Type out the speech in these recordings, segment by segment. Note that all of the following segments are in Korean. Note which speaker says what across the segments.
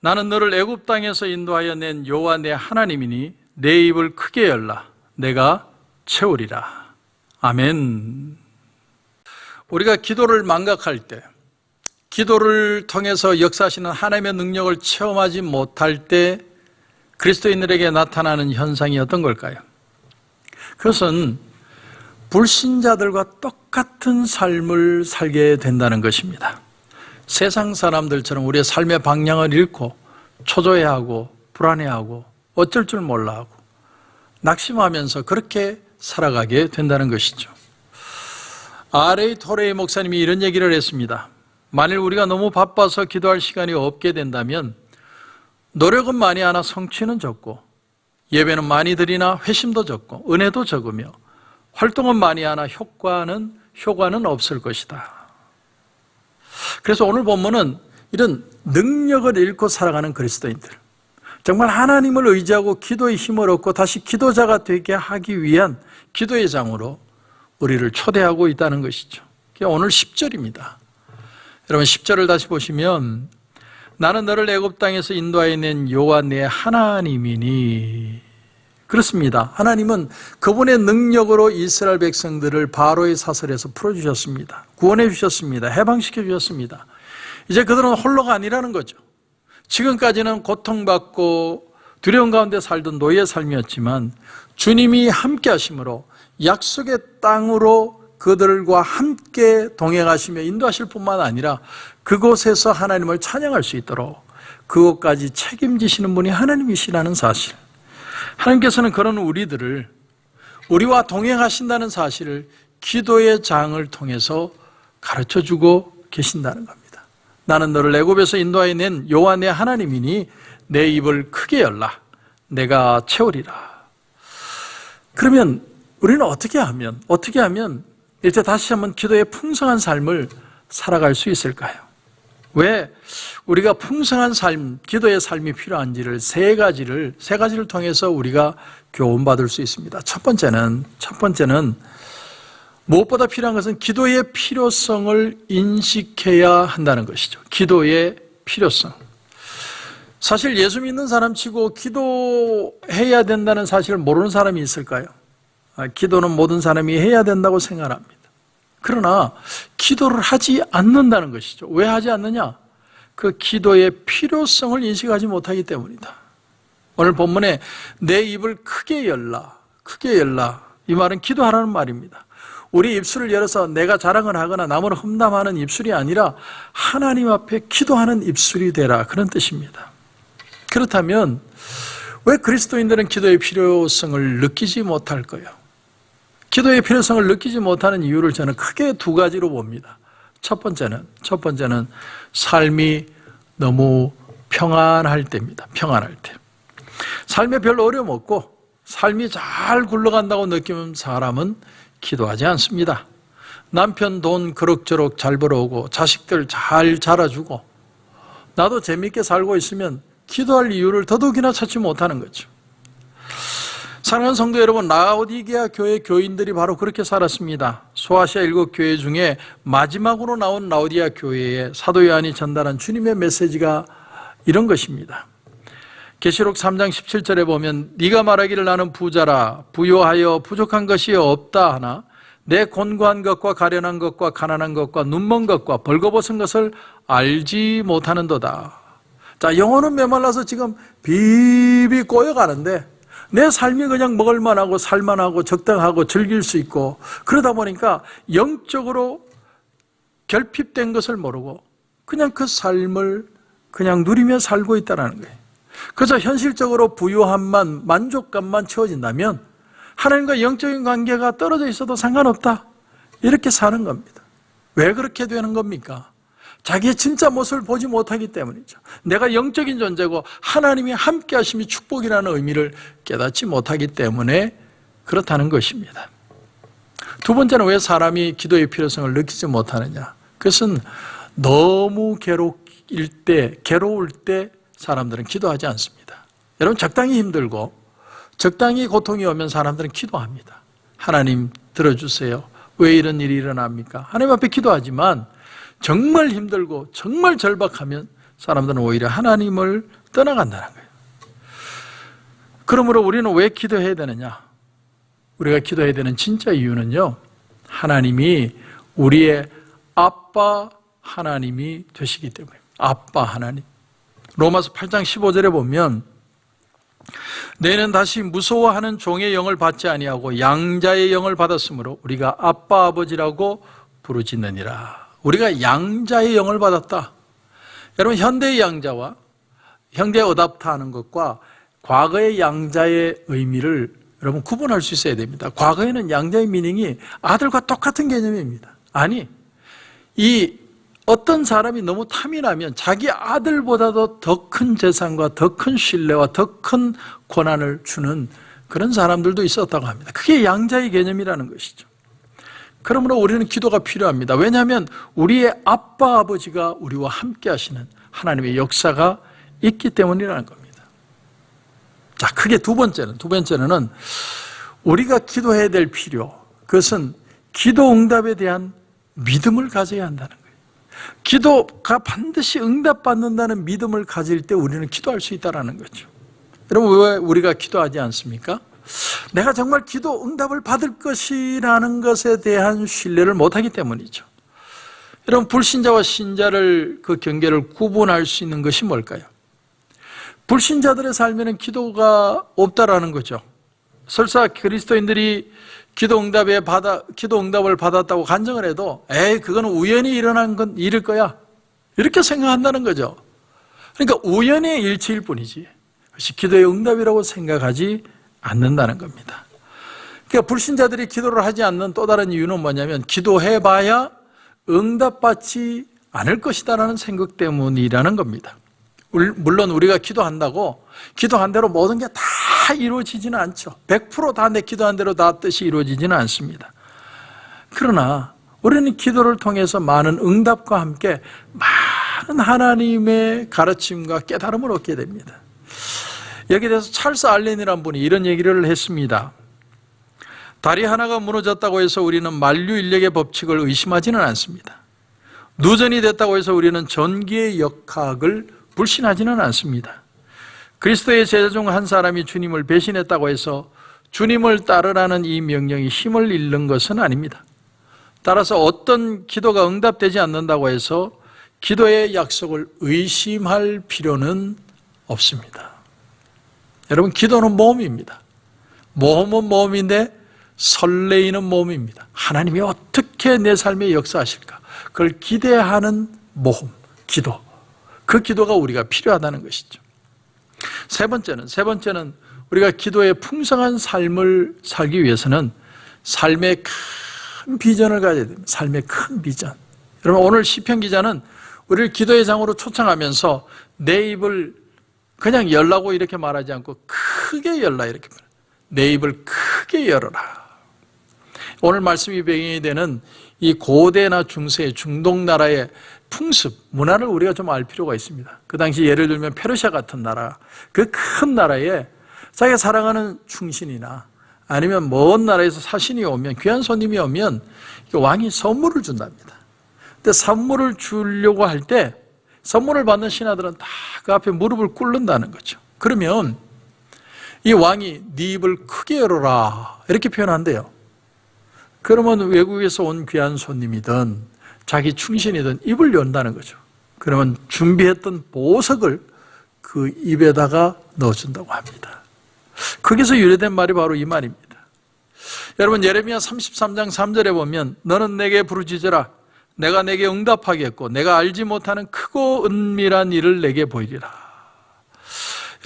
Speaker 1: 나는 너를 애굽 땅에서 인도하여 낸 여호와 내 하나님이니 내 입을 크게 열라 내가 채우리라. 아멘. 우리가 기도를 망각할 때 기도를 통해서 역사하시는 하나님의 능력을 체험하지 못할 때 그리스도인들에게 나타나는 현상이 어떤 걸까요? 그것은 불신자들과 똑같은 삶을 살게 된다는 것입니다. 세상 사람들처럼 우리의 삶의 방향을 잃고 초조해하고 불안해하고 어쩔 줄 몰라하고 낙심하면서 그렇게 살아가게 된다는 것이죠. R.A. 토레이 목사님이 이런 얘기를 했습니다. 만일 우리가 너무 바빠서 기도할 시간이 없게 된다면 노력은 많이 하나 성취는 적고 예배는 많이 드리나 회심도 적고 은혜도 적으며 활동은 많이 하나 효과는 효과는 없을 것이다. 그래서 오늘 본문은 이런 능력을 잃고 살아가는 그리스도인들 정말 하나님을 의지하고 기도의 힘을 얻고 다시 기도자가 되게 하기 위한 기도의 장으로 우리를 초대하고 있다는 것이죠. 오늘 10절입니다. 여러분 10절을 다시 보시면 나는 너를 애굽 땅에서 인도하여 낸 여호와 내 하나님이니 그렇습니다. 하나님은 그분의 능력으로 이스라엘 백성들을 바로의 사슬에서 풀어 주셨습니다. 구원해 주셨습니다. 해방시켜 주셨습니다. 이제 그들은 홀로가 아니라는 거죠. 지금까지는 고통받고 두려움 가운데 살던 노예 삶이었지만 주님이 함께 하심으로 약속의 땅으로 그들과 함께 동행하시며 인도하실 뿐만 아니라 그곳에서 하나님을 찬양할 수 있도록 그것까지 책임지시는 분이 하나님이시라는 사실. 하나님께서는 그런 우리들을 우리와 동행하신다는 사실을 기도의 장을 통해서 가르쳐 주고 계신다는 겁니다. 나는 너를 애굽에서 인도하여 낸내 하나님이니 내 입을 크게 열라 내가 채우리라. 그러면 우리는 어떻게 하면 어떻게 하면 이제 다시 한번 기도의 풍성한 삶을 살아갈 수 있을까요? 왜 우리가 풍성한 삶, 기도의 삶이 필요한지를 세 가지를 세 가지를 통해서 우리가 교훈받을 수 있습니다. 첫 번째는 첫 번째는 무엇보다 필요한 것은 기도의 필요성을 인식해야 한다는 것이죠. 기도의 필요성. 사실 예수 믿는 사람 치고 기도해야 된다는 사실을 모르는 사람이 있을까요? 아, 기도는 모든 사람이 해야 된다고 생각합니다. 그러나 기도를 하지 않는다는 것이죠. 왜 하지 않느냐? 그 기도의 필요성을 인식하지 못하기 때문이다. 오늘 본문에 내 입을 크게 열라, 크게 열라. 이 말은 기도하라는 말입니다. 우리 입술을 열어서 내가 자랑을 하거나 남을 험담하는 입술이 아니라 하나님 앞에 기도하는 입술이 되라. 그런 뜻입니다. 그렇다면 왜 그리스도인들은 기도의 필요성을 느끼지 못할까요? 기도의 필요성을 느끼지 못하는 이유를 저는 크게 두 가지로 봅니다. 첫 번째는 첫 번째는 삶이 너무 평안할 때입니다. 평안할 때. 삶에 별 어려움 없고 삶이 잘 굴러간다고 느끼는 사람은 기도하지 않습니다. 남편 돈 그럭저럭 잘 벌어오고 자식들 잘 자라주고 나도 재밌게 살고 있으면 기도할 이유를 더더욱이나 찾지 못하는 거죠. 사랑하는 성도 여러분, 라오디게아 교회 교인들이 바로 그렇게 살았습니다. 소아시아 일곱 교회 중에 마지막으로 나온 라오디아 교회에 사도 요한이 전달한 주님의 메시지가 이런 것입니다. 계시록 3장 17절에 보면 네가 말하기를 나는 부자라 부요하여 부족한 것이 없다 하나 내 곤고한 것과 가련한 것과 가난한 것과 눈먼 것과 벌거벗은 것을 알지 못하는도다. 자, 영혼은 메말라서 지금 비비 꼬여가는데 내 삶이 그냥 먹을만하고 살만하고 적당하고 즐길 수 있고 그러다 보니까 영적으로 결핍된 것을 모르고 그냥 그 삶을 그냥 누리며 살고 있다는 거예요. 그래서 현실적으로 부유함만 만족감만 채워진다면 하나님과 영적인 관계가 떨어져 있어도 상관없다. 이렇게 사는 겁니다. 왜 그렇게 되는 겁니까? 자기의 진짜 모습을 보지 못하기 때문이죠. 내가 영적인 존재고 하나님이 함께 하심이 축복이라는 의미를 깨닫지 못하기 때문에 그렇다는 것입니다. 두 번째는 왜 사람이 기도의 필요성을 느끼지 못하느냐? 그것은 너무 괴로울 때, 괴로울 때 사람들은 기도하지 않습니다. 여러분, 적당히 힘들고 적당히 고통이 오면 사람들은 기도합니다. 하나님 들어주세요. 왜 이런 일이 일어납니까? 하나님 앞에 기도하지만 정말 힘들고 정말 절박하면 사람들은 오히려 하나님을 떠나간다는 거예요. 그러므로 우리는 왜 기도해야 되느냐? 우리가 기도해야 되는 진짜 이유는요. 하나님이 우리의 아빠 하나님이 되시기 때문에 아빠 하나님. 로마서 8장 15절에 보면 내는 다시 무서워하는 종의 영을 받지 아니하고 양자의 영을 받았으므로 우리가 아빠 아버지라고 부르짖느니라. 우리가 양자의 영을 받았다. 여러분 현대의 양자와 현대 어답터 하는 것과 과거의 양자의 의미를 여러분 구분할 수 있어야 됩니다. 과거에는 양자의 미닝이 아들과 똑같은 개념입니다. 아니, 이 어떤 사람이 너무 탐이 나면 자기 아들보다도 더 큰 재산과 더 큰 신뢰와 더 큰 권한을 주는 그런 사람들도 있었다고 합니다. 그게 양자의 개념이라는 것이죠. 그러므로 우리는 기도가 필요합니다. 왜냐하면 우리의 아빠 아버지가 우리와 함께 하시는 하나님의 역사가 있기 때문이라는 겁니다. 자, 크게 두 번째는, 두 번째는 우리가 기도해야 될 필요, 그것은 기도 응답에 대한 믿음을 가져야 한다는 거예요. 기도가 반드시 응답받는다는 믿음을 가질 때 우리는 기도할 수 있다는 거죠. 여러분, 왜 우리가 기도하지 않습니까? 내가 정말 기도 응답을 받을 것이라는 것에 대한 신뢰를 못하기 때문이죠. 여러분, 불신자와 신자를 그 경계를 구분할 수 있는 것이 뭘까요? 불신자들의 삶에는 기도가 없다라는 거죠. 설사 그리스도인들이 기도 응답에 받아 기도 응답을 받았다고 간증을 해도 에이 그거는 우연히 일어난 건 일일 거야. 이렇게 생각한다는 거죠. 그러니까 우연의 일치일 뿐이지. 그것이 기도의 응답이라고 생각하지 않는다는 겁니다. 그러니까 불신자들이 기도를 하지 않는 또 다른 이유는 뭐냐면 기도해 봐야 응답받지 않을 것이다라는 생각 때문이라는 겁니다. 물론 우리가 기도한다고 기도한 대로 모든 게 다 이루어지지는 않죠. 100%다 내 기도한 대로 다 뜻이 이루어지지는 않습니다. 그러나 우리는 기도를 통해서 많은 응답과 함께 많은 하나님의 가르침과 깨달음을 얻게 됩니다. 여기에 대해서 찰스 알렌이라는 분이 이런 얘기를 했습니다. 다리 하나가 무너졌다고 해서 우리는 만류 인력의 법칙을 의심하지는 않습니다. 누전이 됐다고 해서 우리는 전기의 역학을 불신하지는 않습니다. 그리스도의 제자 중 한 사람이 주님을 배신했다고 해서 주님을 따르라는 이 명령이 힘을 잃는 것은 아닙니다. 따라서 어떤 기도가 응답되지 않는다고 해서 기도의 약속을 의심할 필요는 없습니다. 여러분, 기도는 모험입니다. 모험은 모험인데 설레이는 모험입니다. 하나님이 어떻게 내 삶에 역사하실까? 그걸 기대하는 모험, 기도. 그 기도가 우리가 필요하다는 것이죠. 세 번째는, 세 번째는 우리가 기도의 풍성한 삶을 살기 위해서는 삶의 큰 비전을 가져야 됩니다. 삶의 큰 비전. 여러분, 오늘 시편 기자는 우리를 기도의 장으로 초청하면서 내 입을 그냥 열라고 이렇게 말하지 않고 크게 열라 이렇게 말해요. 내 입을 크게 열어라. 오늘 말씀이 배경이 되는 이 고대나 중세, 중동 나라의 풍습, 문화를 우리가 좀 알 필요가 있습니다. 그 당시 예를 들면 페르시아 같은 나라, 그 큰 나라에 자기가 사랑하는 충신이나 아니면 먼 나라에서 사신이 오면, 귀한 손님이 오면 왕이 선물을 준답니다. 근데 선물을 주려고 할 때 선물을 받는 신하들은 다 그 앞에 무릎을 꿇는다는 거죠. 그러면 이 왕이 네 입을 크게 열어라 이렇게 표현한대요. 그러면 외국에서 온 귀한 손님이든 자기 충신이든 입을 연다는 거죠. 그러면 준비했던 보석을 그 입에다가 넣어준다고 합니다. 거기서 유래된 말이 바로 이 말입니다. 여러분 예레미야 33장 3절에 보면 너는 내게 부르짖으라 내가 내게 응답하겠고 내가 알지 못하는 크고 은밀한 일을 내게 보이리라.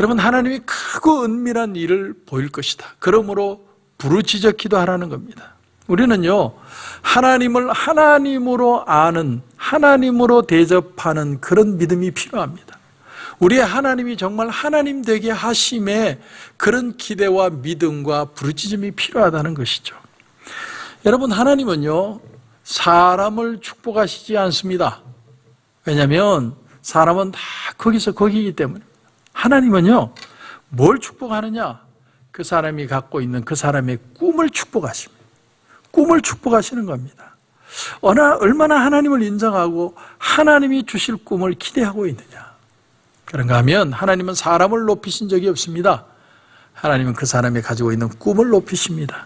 Speaker 1: 여러분 하나님이 크고 은밀한 일을 보일 것이다. 그러므로 부르짖어 기도하라는 겁니다. 우리는요 하나님을 하나님으로 아는 하나님으로 대접하는 그런 믿음이 필요합니다. 우리의 하나님이 정말 하나님 되게 하심에 그런 기대와 믿음과 부르짖음이 필요하다는 것이죠. 여러분 하나님은요 사람을 축복하시지 않습니다. 왜냐하면 사람은 다 거기서 거기이기 때문에 하나님은요 뭘 축복하느냐 그 사람이 갖고 있는 그 사람의 꿈을 축복하십니다. 꿈을 축복하시는 겁니다. 어나 얼마나 하나님을 인정하고 하나님이 주실 꿈을 기대하고 있느냐. 그런가 하면 하나님은 사람을 높이신 적이 없습니다. 하나님은 그 사람이 가지고 있는 꿈을 높이십니다.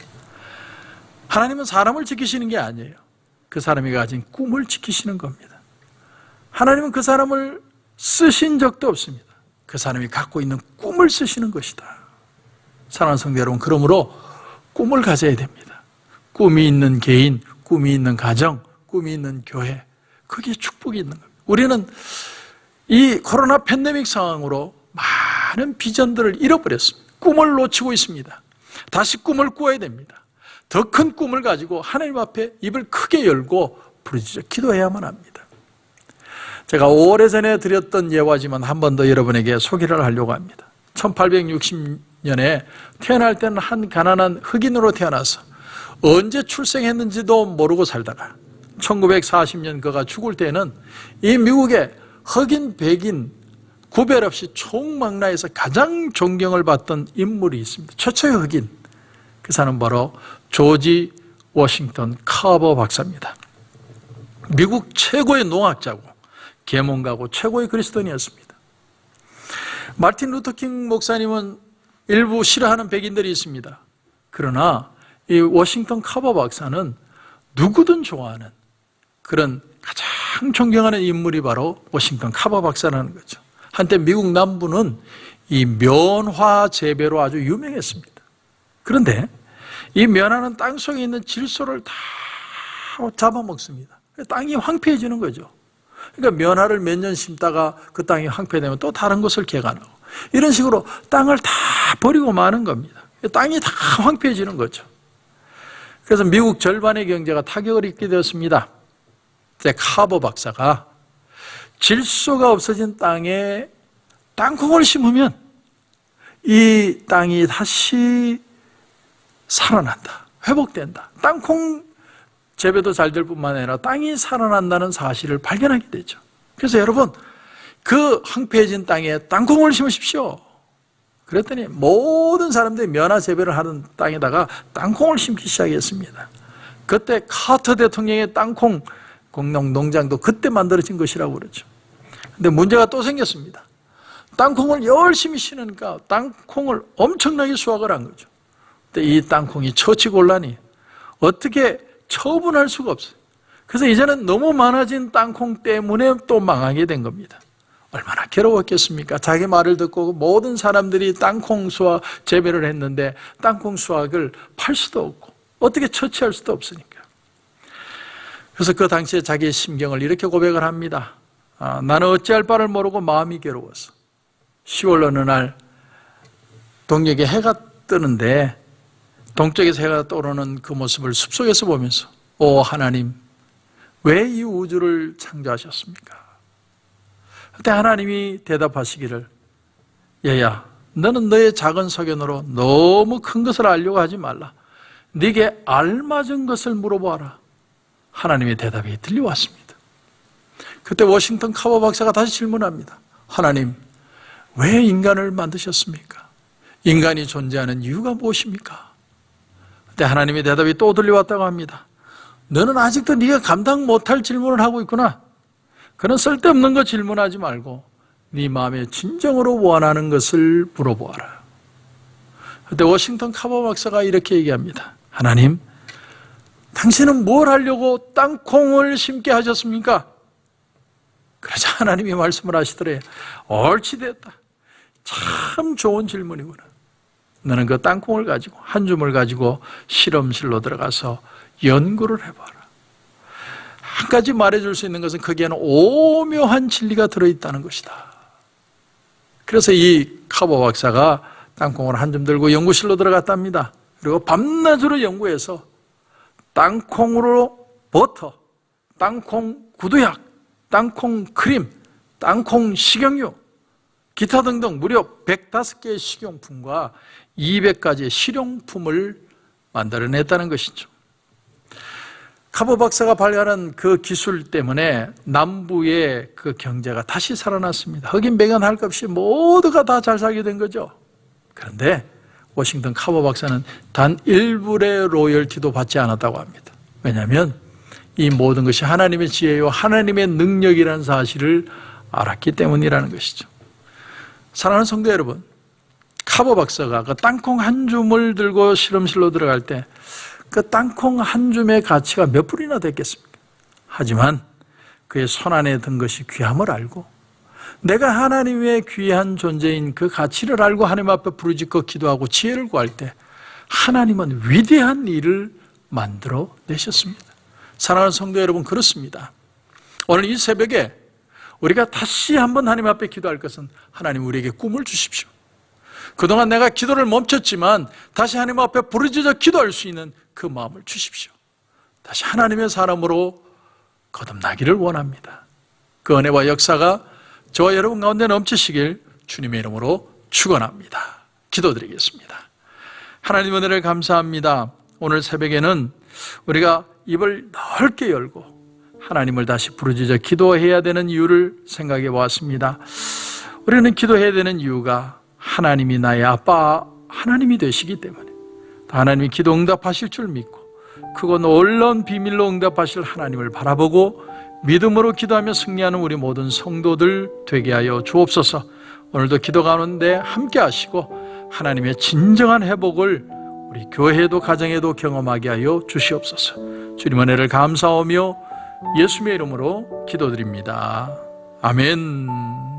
Speaker 1: 하나님은 사람을 지키시는 게 아니에요. 그 사람이 가진 꿈을 지키시는 겁니다. 하나님은 그 사람을 쓰신 적도 없습니다. 그 사람이 갖고 있는 꿈을 쓰시는 것이다. 사랑하는 성도 여러분, 그러므로 꿈을 가져야 됩니다. 꿈이 있는 개인, 꿈이 있는 가정, 꿈이 있는 교회, 그게 축복이 있는 겁니다. 우리는 이 코로나 팬데믹 상황으로 많은 비전들을 잃어버렸습니다. 꿈을 놓치고 있습니다. 다시 꿈을 꾸어야 됩니다. 더 큰 꿈을 가지고 하나님 앞에 입을 크게 열고 부르짖어 기도해야만 합니다. 제가 오래전에 드렸던 예화지만 한 번 더 여러분에게 소개를 하려고 합니다. 1860년에 태어날 때는 한 가난한 흑인으로 태어나서 언제 출생했는지도 모르고 살다가 1940년 그가 죽을 때는 이 미국의 흑인, 백인 구별 없이 총망라에서 가장 존경을 받던 인물이 있습니다. 최초의 흑인. 그 사람은 바로 조지 워싱턴 카버 박사입니다. 미국 최고의 농학자고 계몽가고 최고의 그리스도인이었습니다. 마틴 루터킹 목사님은 일부 싫어하는 백인들이 있습니다. 그러나 이 워싱턴 카버 박사는 누구든 좋아하는 그런 가장 존경하는 인물이 바로 워싱턴 카버 박사라는 거죠. 한때 미국 남부는 이 면화 재배로 아주 유명했습니다. 그런데 이 면화는 땅 속에 있는 질소를 다 잡아먹습니다. 땅이 황폐해지는 거죠. 그러니까 면화를 몇 년 심다가 그 땅이 황폐되면 또 다른 곳을 개간하고 이런 식으로 땅을 다 버리고 마는 겁니다. 땅이 다 황폐해지는 거죠. 그래서 미국 절반의 경제가 타격을 입게 되었습니다. 이제 카버 박사가 질소가 없어진 땅에 땅콩을 심으면 이 땅이 다시 살아난다. 회복된다. 땅콩 재배도 잘 될 뿐만 아니라 땅이 살아난다는 사실을 발견하게 되죠. 그래서 여러분, 그 황폐해진 땅에 땅콩을 심으십시오. 그랬더니 모든 사람들이 면화 재배를 하는 땅에다가 땅콩을 심기 시작했습니다. 그때 카터 대통령의 땅콩 공농 농장도 그때 만들어진 것이라고 그러죠. 근데 문제가 또 생겼습니다. 땅콩을 열심히 심으니까 땅콩을 엄청나게 수확을 한 거죠. 이 땅콩이 처치곤란이 어떻게 처분할 수가 없어요. 그래서 이제는 너무 많아진 땅콩 때문에 또 망하게 된 겁니다. 얼마나 괴로웠겠습니까? 자기 말을 듣고 모든 사람들이 땅콩 수확 재배를 했는데 땅콩 수확을 팔 수도 없고 어떻게 처치할 수도 없으니까. 그래서 그 당시에 자기의 심경을 이렇게 고백을 합니다. 아, 나는 어찌할 바를 모르고 마음이 괴로웠어. 10월 어느 날 동역에 해가 뜨는데 동쪽에서 해가 떠오르는 그 모습을 숲속에서 보면서 오 하나님 왜 이 우주를 창조하셨습니까? 그때 하나님이 대답하시기를 얘야 너는 너의 작은 소견으로 너무 큰 것을 알려고 하지 말라 네게 알맞은 것을 물어보아라 하나님의 대답이 들려왔습니다 그때 워싱턴 카버 박사가 다시 질문합니다 하나님 왜 인간을 만드셨습니까? 인간이 존재하는 이유가 무엇입니까? 그때 하나님의 대답이 또 들려왔다고 합니다 너는 아직도 네가 감당 못할 질문을 하고 있구나 그런 쓸데없는 거 질문하지 말고 네 마음에 진정으로 원하는 것을 물어보아라. 그때 워싱턴 카버 박사가 이렇게 얘기합니다. 하나님, 당신은 뭘 하려고 땅콩을 심게 하셨습니까? 그러자 하나님이 말씀을 하시더래. 옳지 됐다. 참 좋은 질문이구나. 너는 그 땅콩을 가지고 한 줌을 가지고 실험실로 들어가서 연구를 해봐라. 한 가지 말해줄 수 있는 것은 거기에는 오묘한 진리가 들어있다는 것이다. 그래서 이 카보 박사가 땅콩을 한 점 들고 연구실로 들어갔답니다. 그리고 밤낮으로 연구해서 땅콩으로 버터, 땅콩 구두약, 땅콩 크림, 땅콩 식용유, 기타 등등 무려 105개의 식용품과 200가지의 실용품을 만들어냈다는 것이죠. 카보 박사가 발견한 그 기술 때문에 남부의 그 경제가 다시 살아났습니다. 흑인 백인 할것 없이 모두가 다 잘 살게 된 거죠. 그런데 워싱턴 카보 박사는 단 1불의 로열티도 받지 않았다고 합니다. 왜냐하면 이 모든 것이 하나님의 지혜요 하나님의 능력이라는 사실을 알았기 때문이라는 것이죠. 사랑하는 성도 여러분, 카보 박사가 그 땅콩 한 줌을 들고 실험실로 들어갈 때 그 땅콩 한 줌의 가치가 몇 불이나 됐겠습니까? 하지만 그의 손 안에 든 것이 귀함을 알고 내가 하나님의 귀한 존재인 그 가치를 알고 하나님 앞에 부르짖고 기도하고 지혜를 구할 때 하나님은 위대한 일을 만들어 내셨습니다. 사랑하는 성도 여러분 그렇습니다. 오늘 이 새벽에 우리가 다시 한번 하나님 앞에 기도할 것은 하나님 우리에게 꿈을 주십시오. 그동안 내가 기도를 멈췄지만 다시 하나님 앞에 부르짖어 기도할 수 있는 그 마음을 주십시오. 다시 하나님의 사람으로 거듭나기를 원합니다. 그 은혜와 역사가 저와 여러분 가운데 넘치시길 주님의 이름으로 축원합니다. 기도드리겠습니다. 하나님 은혜를 감사합니다. 오늘 새벽에는 우리가 입을 넓게 열고 하나님을 다시 부르짖어 기도해야 되는 이유를 생각해 보았습니다. 우리는 기도해야 되는 이유가 하나님이 나의 아빠 하나님이 되시기 때문에 하나님이 기도 응답하실 줄 믿고 크고 놀라운 비밀로 응답하실 하나님을 바라보고 믿음으로 기도하며 승리하는 우리 모든 성도들 되게 하여 주옵소서. 오늘도 기도 가운데 함께 하시고 하나님의 진정한 회복을 우리 교회도 가정에도 경험하게 하여 주시옵소서. 주님 은혜를 감사하며 예수님의 이름으로 기도드립니다. 아멘.